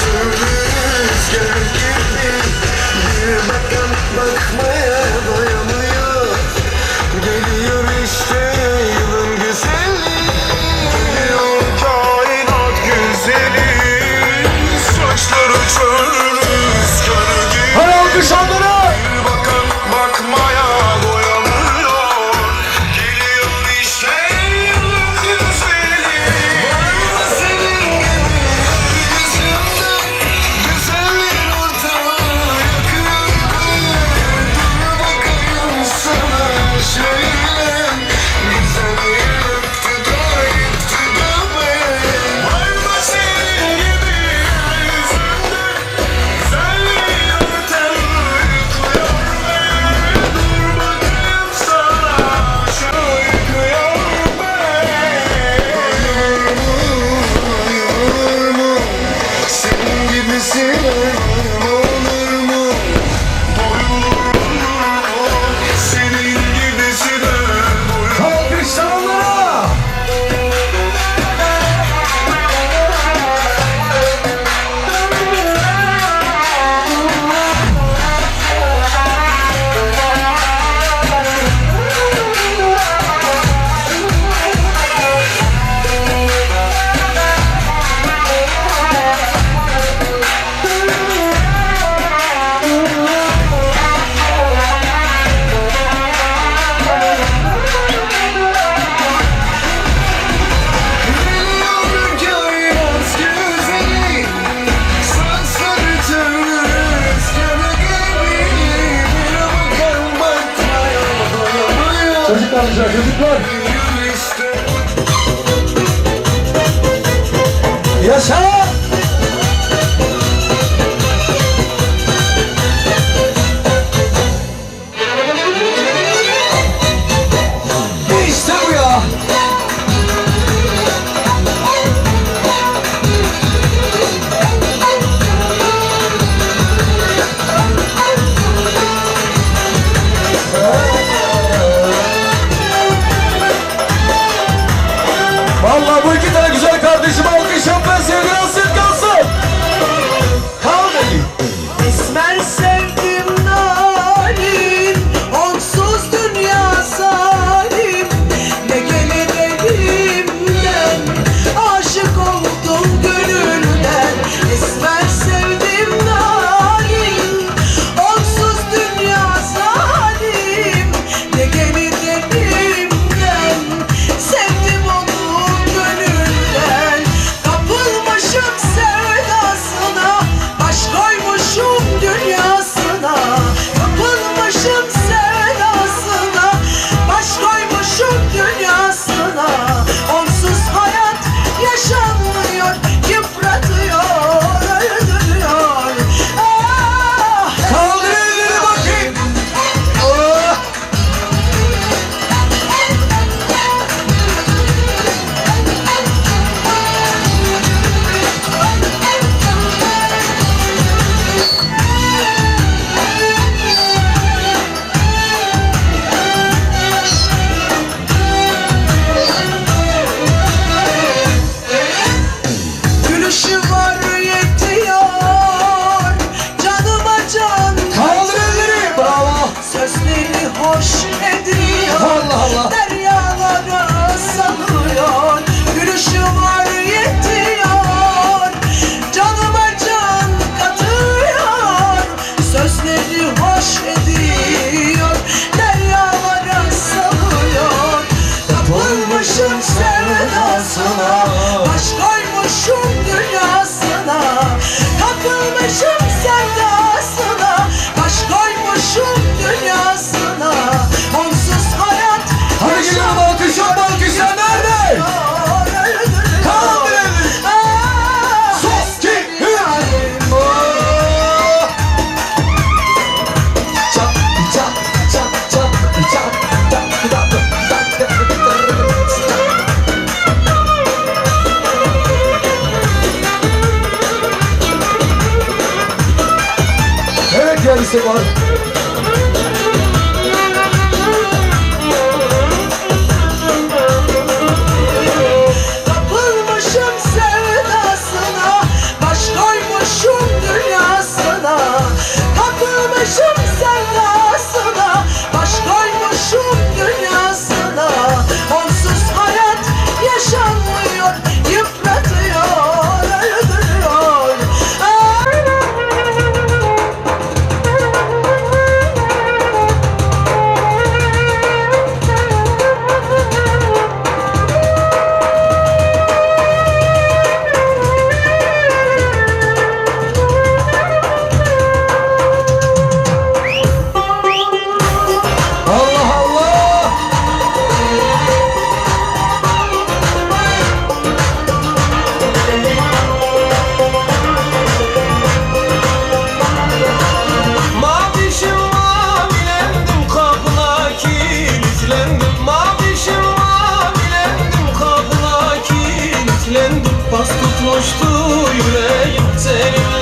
true. oynamışlar çocuklar. Yaşa! hoş ediyor Allah Allah. güzel isim var. Yaz tutmuştu yüreğim seninle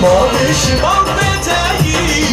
Mavi ışık Bal peteği